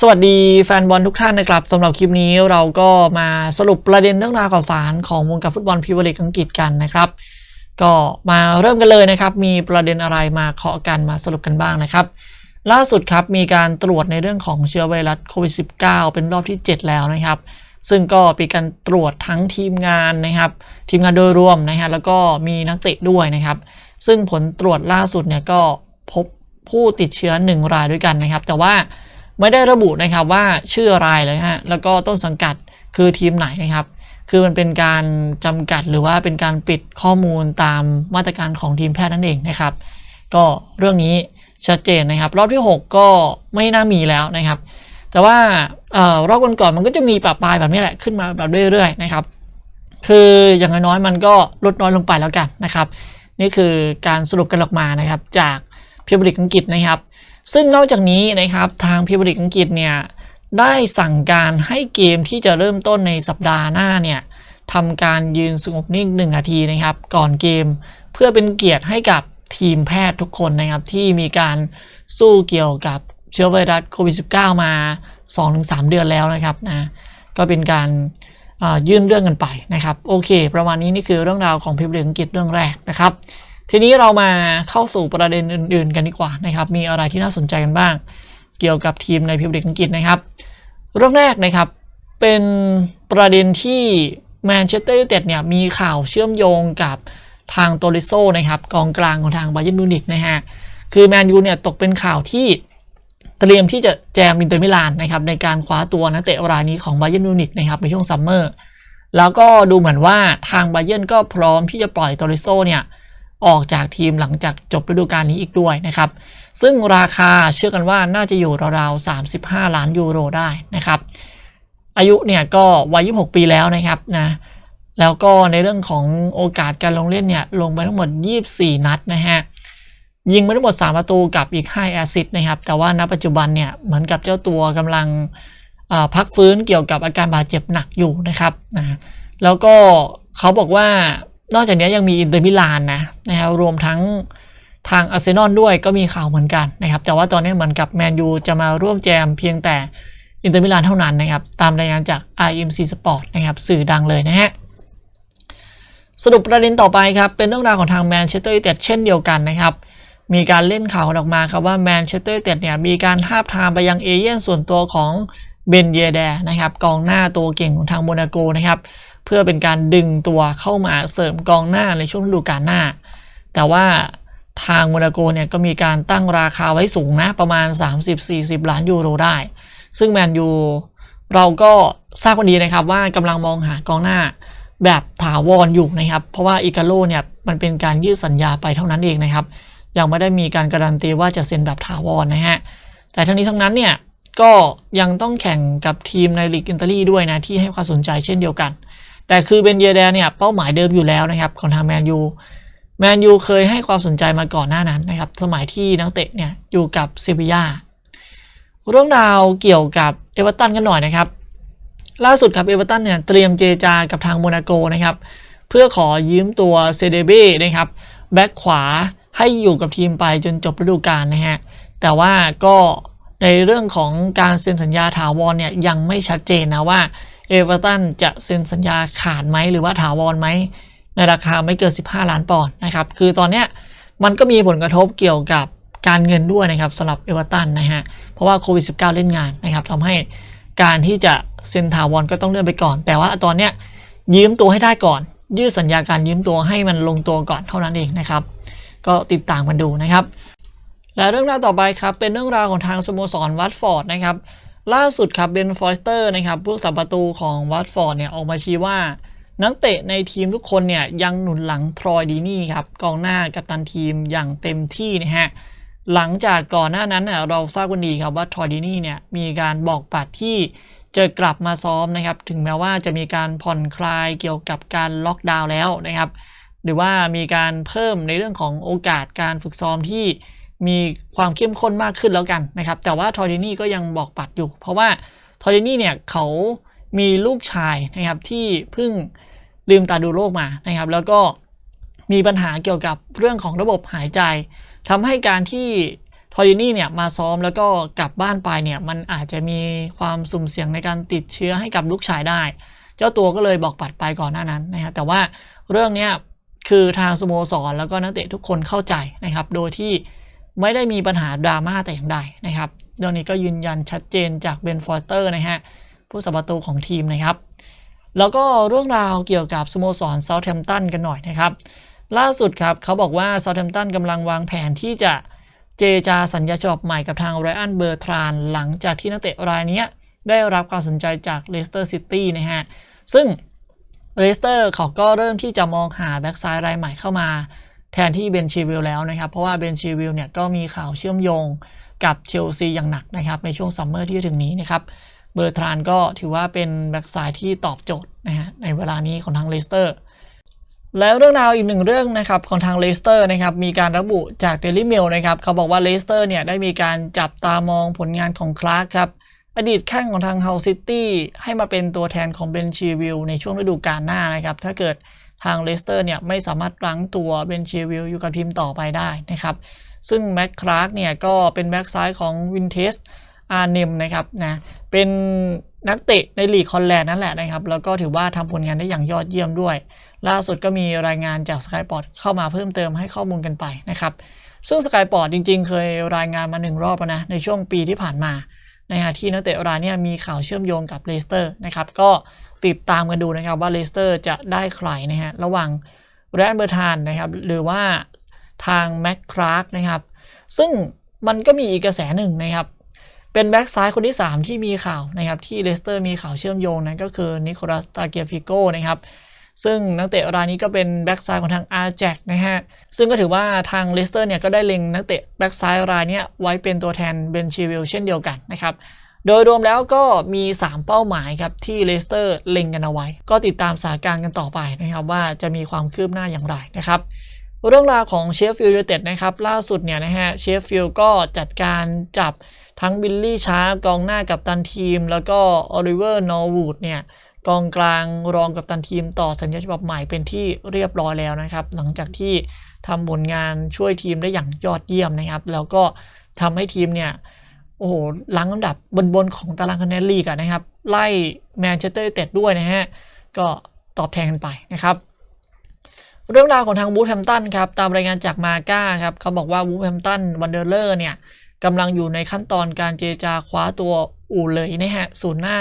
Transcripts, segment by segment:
สวัสดีแฟนบอลทุกท่านนะครับสำหรับคลิปนี้เราก็มาสรุปประเด็นเรื่องราวข่าวสารของวงการฟุตบอลพรีเมียร์ลีกอังกฤษกันนะครับ ก็มาเริ่มกันเลยนะครับ มีประเด็นอะไรมาเคาะกันมาสรุปกันบ้างนะครับ ล่าสุดครับมีการตรวจในเรื่องของเชื้อไวรัสโควิด -19 เป็นรอบที่ 7 แล้วนะครับ ซึ่งก็มีการตรวจทั้งทีมงานนะครับ ทีมงานโดยรวมนะฮะแล้วก็มีนักเตะด้วยนะครับ ซึ่งผลตรวจล่าสุดเนี่ยก็พบผู้ติดเชื้อ 1 รายด้วยกันนะครับ แต่ว่า ไม่ได้ระบุนะครับว่าชื่ออะไรเลยฮะแล้วก็ต้นสังกัดคือทีมไหนนะครับ คือมันเป็นการจำกัดหรือว่าเป็นการปิดข้อมูลตามมาตรการของทีมแพทย์นั่นเองนะครับ ก็เรื่องนี้ชัดเจนนะครับ รอบที่ 6 ก็ไม่น่ามีแล้วนะครับ แต่ว่าออรอบก่อนๆมันก็จะมีปรับปลายแบบนี้แหละขึ้นมาแบบเรื่อยๆนะครับคืออย่างน้อยๆมันก็ลดน้อยลงไปแล้วกันนะครับ นี่คือการสรุปกันออกมานะครับจากพิบริกอังกฤษนะครับ ซึ่งนอกจากนี้นะครับทางพิบริกอังกฤษเนี่ยได้สั่งการให้เกมที่จะเริ่มต้นในสัปดาห์หน้าเนี่ยทำการยืนสงบนิ่งหนึ่งนาทีนะครับ ก่อนเกมเพื่อเป็นเกียรติให้กับทีมแพทย์ทุกคนนะครับ ที่มีการสู้เกี่ยวกับเชื้อไวรัสโควิด -19 มา 2-3 เดือนแล้วนะครับนะก็เป็นการยื่นเรื่องกันไปนะครับ โอเค ประมาณนี้นี่คือเรื่องราวของพิบริกอังกฤษเรื่องแรกนะครับ ทีนี้เรามาเข้าสู่ประเด็นอื่น ๆ กันดีกว่านะครับ มีอะไรที่น่าสนใจกันบ้าง เกี่ยวกับทีมในพิมพ์ลีกอังกฤษนะครับ เรื่องแรกนะครับเป็นประเด็นที่แมนเชสเตอร์ยูไนเต็ดเนี่ยมีข่าวเชื่อมโยงกับทางโตริโซนะครับกองกลางของทางบาเยร์นมูนิกนะฮะคือแมนยูเนี่ยตกเป็นข่าวที่เตรียมที่จะแจมอินเตอร์มิลานนะครับในการคว้าตัวนักเตะรายนี้ของบาเยร์นมูนิกนะครับในช่วงซัมเมอร์แล้วก็ดูเหมือนว่าทางบาเยร์นก็พร้อมที่จะปล่อยโตริโซเนี่ย ออกจากทีมหลังจากจบฤดูกาลนี้อีกด้วยนะครับ ซึ่งราคาเชื่อกันว่าน่าจะอยู่ราวๆ 35 ล้านยูโรได้นะครับ อายุเนี่ยก็วัย 26 ปีแล้วนะครับนะแล้วก็ในเรื่องของโอกาสการลงเล่นเนี่ยลงไปทั้งหมด 24 นัดนะฮะยิงไปทั้งหมด 3 ประตูกับอีก 5 แอสซิสต์นะครับ แต่ว่าณปัจจุบันเนี่ยเหมือนกับเจ้าตัวกำลังพักฟื้นเกี่ยวกับอาการบาดเจ็บหนักอยู่นะครับนะแล้วก็เขาบอกว่า นอกจากนี้ยังมีอินเตอร์มิลานนะนะครับรวมทั้งทางอาร์เซนอลด้วยก็มีข่าวเหมือนกันนะครับ แต่ว่าตอนนี้เหมือนกับแมนยูจะมาร่วมแจมเพียงแต่อินเตอร์มิลานเท่านั้นนะครับ ตามรายงานจาก IMC Sport นะครับ สื่อดังเลยนะฮะสรุปประเด็นต่อไปครับ เป็นเรื่องราวของทางแมนเชสเตอร์ยูไนเต็ดเช่นเดียวกันนะครับ มีการเล่นข่าวออกมาครับว่าแมนเชสเตอร์ยูไนเต็ดเนี่ยมีการทาบทามไปยังเอเย่นส่วนตัวของเบนเยเดนะครับกองหน้าตัวเก่งของทางโมนาโกนะครับ พื่อเป็นการดึงตัวเข้ามาเสริมกองหน้าในช่วงฤดูกาลหน้า แต่ว่าทางโมนาโกเนี่ยก็มีการตั้งราคาไว้สูงนะประมาณ 30-40 ล้านยูโรได้ ซึ่งแมนยูเราก็ทราบกันดีนะครับว่ากำลังมองหากองหน้าแบบถาวรอยู่นะครับ เพราะว่าอิกาโลเนี่ยมันเป็นการยืดสัญญาไปเท่านั้นเองนะครับ ยังไม่ได้มีการการันตีว่าจะเซ็นแบบถาวรนะฮะ แต่ทั้งนี้ทั้งนั้นเนี่ยก็ยังต้องแข่งกับทีมในลีกอิตาลีด้วยนะที่ให้ความสนใจเช่นเดียวกัน แต่คือเบนเยเดเนี่ยเป้าหมายเดิมอยู่แล้วนะครับของทางแมนยูแมนยูเคยให้ความสนใจมาก่อนหน้านั้นนะครับสมัยที่นักเตะเนี่ยอยู่กับเซบียาเรื่องราวเกี่ยวกับเอเวอร์ตันกันหน่อยนะครับ ล่าสุดครับเอเวอร์ตันเนี่ยเตรียมเจจากับทางโมนาโกนะครับเพื่อขอยืมตัวเซเดเบ้นะครับแบ็คขวาให้อยู่กับทีมไปจนจบฤดูกาลนะฮะแต่ว่าก็ในเรื่องของการเซ็นสัญญาถาวรเนี่ยยังไม่ชัดเจนนะว่า เอเวอร์ตันจะเซ็นสัญญาขาดไหมหรือว่าถาวรไหม ในราคาไม่เกิน 15 ล้านปอนด์นะครับ คือตอนเนี้ยมันก็มีผลกระทบเกี่ยวกับการเงินด้วยนะครับสำหรับเอเวอร์ตันนะฮะ เพราะว่าโควิด -19 เล่นงานนะครับทำให้การที่จะเซ็นถาวรก็ต้องเลื่อนไปก่อน แต่ว่าตอนเนี้ยยืมตัวให้ได้ก่อน ยืดสัญญาการยืมตัวให้มันลงตัวก่อนเท่านั้นเองนะครับ ก็ติดตามกันดูนะครับ และเรื่องราวต่อไปครับเป็นเรื่องราวของทางสโมสรวัตฟอร์ดนะครับ ล่าสุดครับเบนฟอยสเตอร์นะครับผู้สับประตูของวัตฟอร์ดเนี่ยออกมาชี้ว่า นักเตะในทีมทุกคนเนี่ยยังหนุนหลังทรอยดีนี่ครับกองหน้ากัปตันทีมอย่างเต็มที่นะฮะหลังจากก่อนหน้านั้นน่ะเราทราบกันดีครับว่าทรอยดีนี่เนี่ยมีการบอกปัดที่จะกลับมาซ้อมนะครับ ถึงแม้ว่าจะมีการผ่อนคลายเกี่ยวกับการล็อกดาวน์แล้วนะครับ หรือว่ามีการเพิ่มในเรื่องของโอกาสการฝึกซ้อมที่ มีความเข้มข้นมากขึ้นแล้วกันนะครับ แต่ว่าทอร์ดินี่ก็ยังบอกปัดอยู่ เพราะว่าทอร์ดินี่เนี่ยเขามีลูกชายนะครับที่เพิ่งลืมตาดูโลกมานะครับ แล้วก็มีปัญหาเกี่ยวกับเรื่องของระบบหายใจทำให้การที่ทอรินี่เนี่ยมาซ้อมแล้วก็กลับบ้านไปเนี่ยมันอาจจะมีความสุ่มเสี่ยงในการติดเชื้อให้กับลูกชายได้ เจ้าตัวก็เลยบอกปัดไปก่อนหน้านั้นนะฮะแต่ว่าเรื่องเนี้ยคือทางสโมสรแล้วก็นักเตะทุกคนเข้าใจนะครับ โดยที่ ไม่ได้มีปัญหาดราม่าแต่อย่างใดนะครับเรื่องนี้ก็ยืนยันชัดเจนจากเบนฟอร์เตอร์นะฮะผู้สับประตูของทีมนะครับ แล้วก็เรื่องราวเกี่ยวกับสโมสรเซาท์แฮมป์ตันกันหน่อยนะครับ ล่าสุดครับเขาบอกว่าเซาท์แฮมป์ตันกำลังวางแผนที่จะเจจาสัญญาฉบับใหม่กับทางไรอันเบอร์ทราน หลังจากที่นักเตะรายนี้ได้รับความสนใจจากเลสเตอร์ซิตี้นะฮะซึ่งเลสเตอร์เขาก็เริ่มที่จะมองหาแบ็กซ้ายรายใหม่เข้ามา แทนที่เบนชีวิลแล้วนะครับ เพราะว่าเบนชีวิลเนี่ยก็มีข่าวเชื่อมโยงกับเชลซีอย่างหนักนะครับ ในช่วงซัมเมอร์ที่จะถึงนี้นะครับเบอร์ทรานก็ถือว่าเป็นแบ็กซ้ายที่ตอบโจทย์นะฮะในเวลานี้ของทางเลสเตอร์แล้วเรื่องราวอีกหนึ่งเรื่องนะครับของทางเลสเตอร์นะครับมีการระบุจากเดลิเมลนะครับเขาบอกว่าเลสเตอร์เนี่ยได้มีการจับตามองผลงานของคลาร์กครับอดีตแข้งของทางเฮาซิตี้ให้มาเป็นตัวแทนของเบนชีวิลในช่วงฤดูกาลหน้านะครับถ้าเกิด ทางเลสเตอร์เนี่ยไม่สามารถรั้งตัวเบนเชีวิลอยู่กับทีมต่อไปได้นะครับ ซึ่งแม็กคลาร์กเนี่ยก็เป็นแบ็กซ้ายของวินเทสอาร์เนมนะครับนะเป็นนักเตะในลีกฮอลแลนด์นั่นแหละนะครับ แล้วก็ถือว่าทำผลงานได้อย่างยอดเยี่ยมด้วย ล่าสุดก็มีรายงานจาก Skyport เข้ามาเพิ่มเติมให้ข้อมูลกันไปนะครับซึ่ง Skyport จริง ๆ เคยรายงานมาหนึ่งรอบแล้วนะในช่วงปีที่ผ่านมานะฮะที่นักเตะรายเนี้มีข่าวเชื่อมโยงกับเลสเตอร์นะครับก็ ติดตามกันดูนะครับว่าเลสเตอร์จะได้ใครนะฮะระหว่างแรนเบอร์ทานนะครับหรือว่าทางแม็กคลาร์กนะครับซึ่งมันก็มีอีกกระแสหนึ่งนะครับ เป็นแบ็กซ้ายคนที่ 3 ที่มีข่าวนะครับที่เลสเตอร์มีข่าวเชื่อมโยงนะก็คือนิโคลัสตาเกียฟิโกนะครับซึ่งนักเตะรายนี้ก็เป็นแบ็กซ้ายของทางอาร์แจกนะฮะ ซึ่งก็ถือว่าทางเลสเตอร์เนี่ยก็ได้เล็งนักเตะแบ็กซ้ายรายนี้ไว้เป็นตัวแทนเบนชีวิลเช่นเดียวกันนะครับ โดยรวมแล้วก็มี 3 เป้าหมายครับที่เลสเตอร์เล็งกันเอาไว้ ก็ติดตามสถานการณ์กันต่อไปนะครับว่าจะมีความคืบหน้าอย่างไรนะครับเรื่องราวของเชฟฟิลด์ยูไนเต็ดนะครับล่าสุดเนี่ยนะฮะเชฟฟิลด์ก็จัดการจับทั้งบิลลี่ชาร์กองหน้ากับตันทีม แล้วก็ออลิเวอร์นอร์วูดเนี่ยกองกลางรองกับตันทีมต่อสัญญาฉบับใหม่เป็นที่เรียบร้อยแล้วนะครับ หลังจากที่ทำผลงานช่วยทีมได้อย่างยอดเยี่ยมนะครับ แล้วก็ทำให้ทีมเนี่ย โอ้โหลังอันดับบนๆของตารางคะแนนลีกอะนะครับ ไล่แมนเชสเตอร์ยูไนเต็ดด้วยนะฮะ ก็ตอบแทนกันไปนะครับ เรื่องราวของทางวูฟแฮมตันครับ ตามรายงานจากมาก้าครับ เขาบอกว่าวูฟแฮมตันวันเดอร์เลอร์เนี่ยกำลังอยู่ในขั้นตอนการเจรจาคว้าตัวอู่เลยนะฮะศูนย์หน้า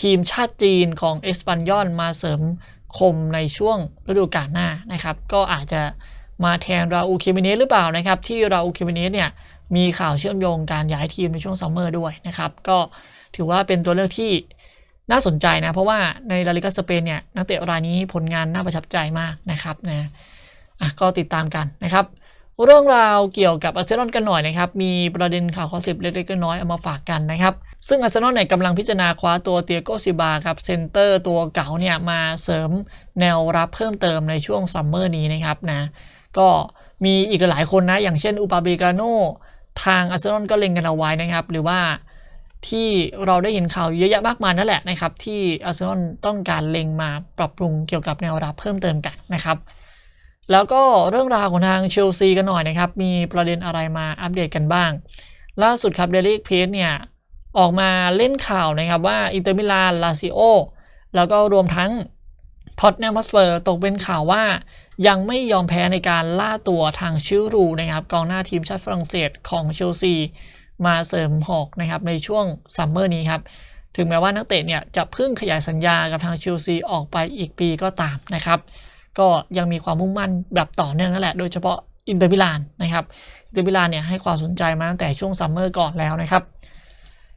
ทีมชาติจีนของเอสปันยอนมาเสริมคมในช่วงฤดูกาลหน้านะครับ ก็อาจจะมาแทนราอูเคมิเนสหรือเปล่านะครับ ที่ราอูเคมิเนสเนี่ย มีข่าวเชื่อมโยงการย้ายทีมในช่วงซัมเมอร์ด้วยนะครับ ก็ถือว่าเป็นตัวเลือกที่น่าสนใจนะ เพราะว่าในลาลิกาสเปนเนี่ยนักเตะรายนี้ผลงานน่าประทับใจมากนะครับนะอะก็ติดตามกันนะครับ เรื่องราวเกี่ยวกับอาร์เซนอลกันหน่อยนะครับ มีประเด็นข่าวข้อสิบเล็กๆน้อยๆเอามาฝากกันนะครับ ซึ่งอาร์เซนอลเนี่ยกำลังพิจารณาคว้าตัวเตียโกซิบาครับเซนเตอร์ตัวเก่าเนี่ยมาเสริมแนวรับเพิ่มเติมในช่วงซัมเมอร์นี้นะครับนะก็มีอีกหลายคนนะ อย่างเช่นอุปาเบกาโน ทางอาร์เซนอลก็เล็งกันเอาไว้นะครับ หรือว่าที่เราได้เห็นข่าวเยอะแยะมากมายนั่นแหละนะครับ ที่อาร์เซนอลต้องการเล็งมาปรับปรุงเกี่ยวกับแนวรับเพิ่มเติมกันนะครับ แล้วก็เรื่องราวของทางเชลซีกันหน่อยนะครับ มีประเด็นอะไรมาอัปเดตกันบ้าง ล่าสุดครับเดลิกเพจเนี่ยออกมาเล่นข่าวนะครับว่าอินเตอร์มิลานลาซิโอแล้วก็รวมทั้งท็อตแนมสเปอร์ตกเป็นข่าวว่า ยังไม่ยอมแพ้ในการล่าตัวทางชิรูนะครับกองหน้าทีมชาติฝรั่งเศสของเชลซีมาเสริมหอกนะครับในช่วงซัมเมอร์นี้ครับถึงแม้ว่านักเตะเนี่ยจะเพิ่งขยายสัญญากับทางเชลซีออกไปอีกปีก็ตามนะครับ ก็ยังมีความมุ่งมั่นแบบต่อเนื่องนั่นแหละ โดยเฉพาะอินเตอร์มิลานนะครับอินเตอร์มิลานเนี่ยให้ความสนใจมาตั้งแต่ช่วงซัมเมอร์ก่อนแล้วนะครับ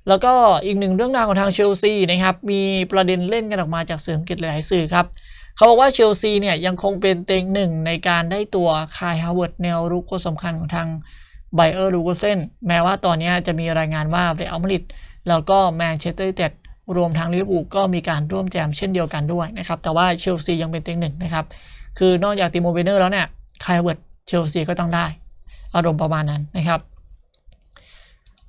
แล้วก็อีกหนึ่งเรื่องราวของทางเชลซีนะครับมีประเด็นเล่นกันออกมาจากสื่ออังกฤษหลายสื่อครับ เขาบอกว่าเชลซีเนี่ยยังคงเป็นเต็งหนึ่งในการได้ตัวคายฮาวเวิร์ดแนวรุกคนสำคัญของทางไบเออร์ลูโกเซนแม้ว่าตอนนี้จะมีรายงานว่าเรอัลมาดริดแล้วก็แมนเชสเตอร์ยูไนเต็ดรวมทางลิเวอร์พูลก็มีการร่วมแจมเช่นเดียวกันด้วยนะครับ แต่ว่าเชลซียังเป็นเต็งหนึ่งนะครับ คือนอกจากติโมเบเนอร์แล้วเนี่ยคายเวิร์ดเชลซีก็ต้องได้ อารมณ์ประมาณนั้นนะครับ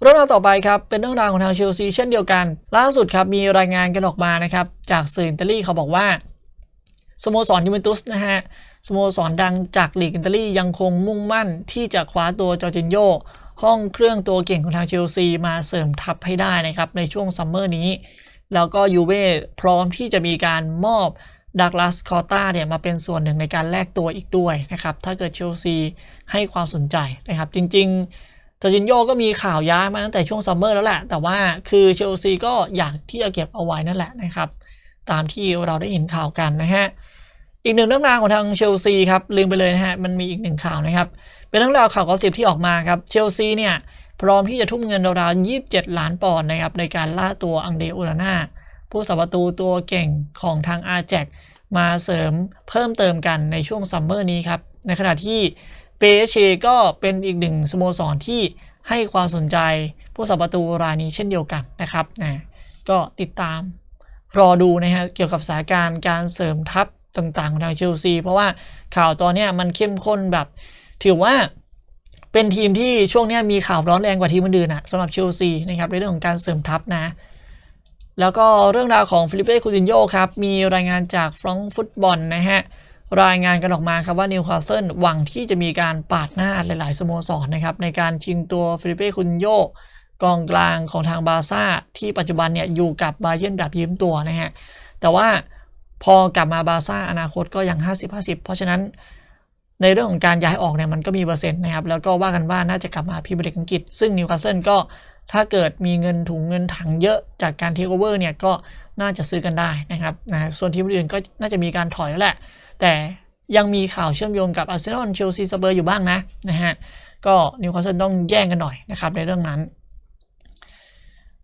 เรื่องราวต่อไปครับ เป็นเรื่องราวของทางเชลซีเช่นเดียวกัน ล่าสุดครับมีรายงานกันออกมานะครับ จากสื่ออิตาลีเขาบอกว่า สโมสรยูเวนตุสนะฮะสโมสรดังจากลีกอิตาลียังคงมุ่งมั่นที่จะคว้าตัวจอร์จินโยห้องเครื่องตัวเก่งของทางเชลซีมาเสริมทัพให้ได้นะครับในช่วงซัมเมอร์นี้ แล้วก็ยูเว่พร้อมที่จะมีการมอบดักลาสคอต้าเนี่ยมาเป็นส่วนหนึ่งในการแลกตัวอีกด้วยนะครับถ้าเกิดเชลซีให้ความสนใจนะครับจริงๆจอร์จินโยก็มีข่าวย้ายมาตั้งแต่ช่วงซัมเมอร์แล้วแหละ แต่ว่าคือเชลซีก็อยากที่จะเก็บเอาไว้นั่นแหละนะครับ ตามที่เราได้เห็นข่าวกันนะฮะอีกหนึ่งเรื่องราวของทางเชลซีครับลืมไปเลยนะฮะมันมีอีกหนึ่งข่าวนะครับเป็นเรื่องราวข่าวกอสิบที่ออกมาครับเชลซีเนี่ยพร้อมที่จะทุ่มเงินราวๆ27 ล้านปอนด์นะครับในการล่าตัวอังเดอูราน่าผู้สับประตูตัวเก่งของทางอาแจกมาเสริมเพิ่มเติมกันในช่วงซัมเมอร์นี้ครับในขณะที่เปเชก็เป็นอีกหนึ่งสโมสรที่ให้ความสนใจผู้สับประตูรายนี้เช่นเดียวกันนะครับนะก็ติดตาม รอดูนะฮะเกี่ยวกับสถานการณ์การเสริมทัพต่างๆของทางเชลซีเพราะว่าข่าวตอนนี้มันเข้มข้นแบบ ถือว่าเป็นทีมที่ช่วงนี้มีข่าวร้อนแรงกว่าทีมอื่นๆนะสำหรับเชลซีนะครับในเรื่องของการเสริมทัพนะ แล้วก็เรื่องราวของฟิลิปเป้คูตินโยครับมีรายงานจากฟรองก์ฟุตบอลนะฮะรายงานกันออกมาครับว่านิวคาสเซิลหวังที่จะมีการปาดหน้าหลายๆสโมสรนะครับในการชิงตัวฟิลิปเป้คูตินโย กองกลางของทางบาซ่าที่ปัจจุบันเนี่ยอยู่กับบาเยิร์นแบบยืมตัวนะฮะ แต่ว่าพอกลับมาบาซ่าอนาคตก็ยัง 50-50 เพราะฉะนั้นในเรื่องของการย้ายออกเนี่ยมันก็มีเปอร์เซ็นต์นะครับ แล้วก็ว่ากันว่าน่าจะกลับมาพรีเมียร์ลีกอังกฤษ ซึ่งนิวคาสเซิลก็ถ้าเกิดมีเงินถุงเงินถังเยอะจากการเทคโอเวอร์เนี่ยก็น่าจะซื้อกันได้นะครับนะส่วนทีมอื่นก็น่าจะมีการถอยแล้วแหละ แต่ยังมีข่าวเชื่อมโยงกับอาร์เซนอลเชลซีสเปอร์อยู่บ้างนะนะฮะก็นิวคาสเซิลต้องแย่งกันหน่อยนะครับในเรื่องนั้น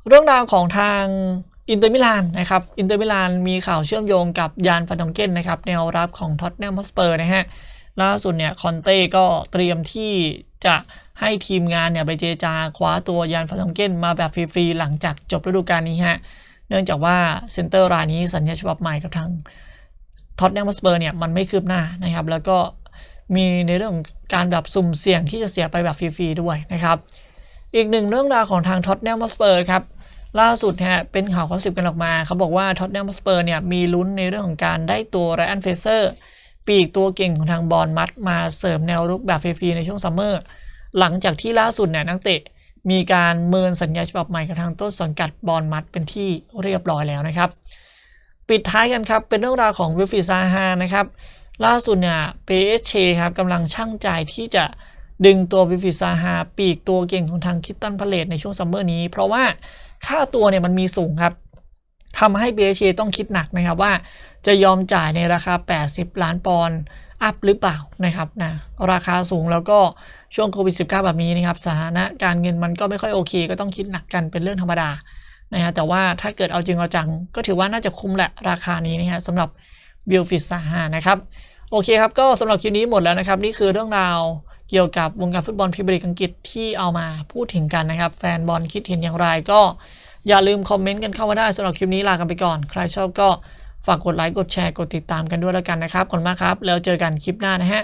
เรื่องราวของทางอินเตอร์มิลานนะครับอินเตอร์มิลานมีข่าวเชื่อมโยงกับยานฟันดองเกนนะครับแนวรับของท็อตแนมฮอสเปอร์นะฮะล่าสุดเนี่ยคอนเต้ก็เตรียมที่จะให้ทีมงานเนี่ยไปเจจาคว้าตัวยานฟาทองเกนมาแบบฟรีๆหลังจากจบฤดูกาลนี้ฮะเนื่องจากว่าเซนเตอร์รายนี้สัญญาฉบับใหม่กับทางท็อตแนมสเปอร์เนี่ยมันไม่คืบหน้านะครับแล้วก็มีในเรื่องของการแบบสุ่มเสี่ยงที่จะเสียไปแบบฟรีๆด้วยนะครับอีกหนึ่งเรื่องราวของทางท็อตแนมสเปอร์ครับ ล่าสุดฮะเป็นข่าวข้อสิบกันออกมาเขาบอกว่าท็อตแนมสเปอร์เนี่ยมีลุ้นในเรื่องของการได้ตัวไรอันเฟเซอร์ปีกตัวเก่งของทางบอลมัดมาเสริมแนวรุกแบบฟรีๆในช่วงซัมเมอร์หลังจากที่ล่าสุดเนี่ยนักเตะมีการเมินสัญญาฉบับใหม่กับทางต้นสังกัดบอลมัดเป็นที่เรียบร้อยแล้วนะครับ ปิดท้ายกันครับเป็นเรื่องราวของวิลฟรีดซาฮานะครับล่าสุดเนี่ยเปเชครับกำลังช่างใจที่จะดึงตัววิลฟรีดซาฮาปีกตัวเก่งของทางคิตตันพาเลตในช่วงซัมเมอร์นี้ เพราะว่า ค่าตัวเนี่ยมันมีสูงครับทำให้เบเชต้องคิดหนักนะครับว่าจะยอมจ่ายในราคา 80 ล้านปอนด์อัพหรือเปล่านะครับนะราคาสูงแล้วก็ช่วงโควิด -19 แบบนี้นะครับสถานะการเงินมันก็ไม่ค่อยโอเค ก็ต้องคิดหนักกันเป็นเรื่องธรรมดานะฮะแต่ว่าถ้าเกิดเอาจริงเอาจัง ก็ถือว่าน่าจะคุ้มแหละราคานี้นะฮะสำหรับบิลฟิสซาฮานะครับ โอเคครับ ก็สำหรับคลิปนี้หมดแล้วนะครับ นี่คือเรื่องราว เกี่ยวกับวงการฟุตบอลพรีเมียร์ลีกอังกฤษที่เอามาพูดถึงกันนะครับ แฟนบอลคิดเห็นอย่างไรก็อย่าลืมคอมเมนต์กันเข้ามาได้สำหรับคลิปนี้ลากันไปก่อน ใครชอบก็ฝากกดไลค์กดแชร์กดติดตามกันด้วยแล้วกันนะครับขอบคุณมากครับ แล้วเจอกันคลิปหน้านะฮะ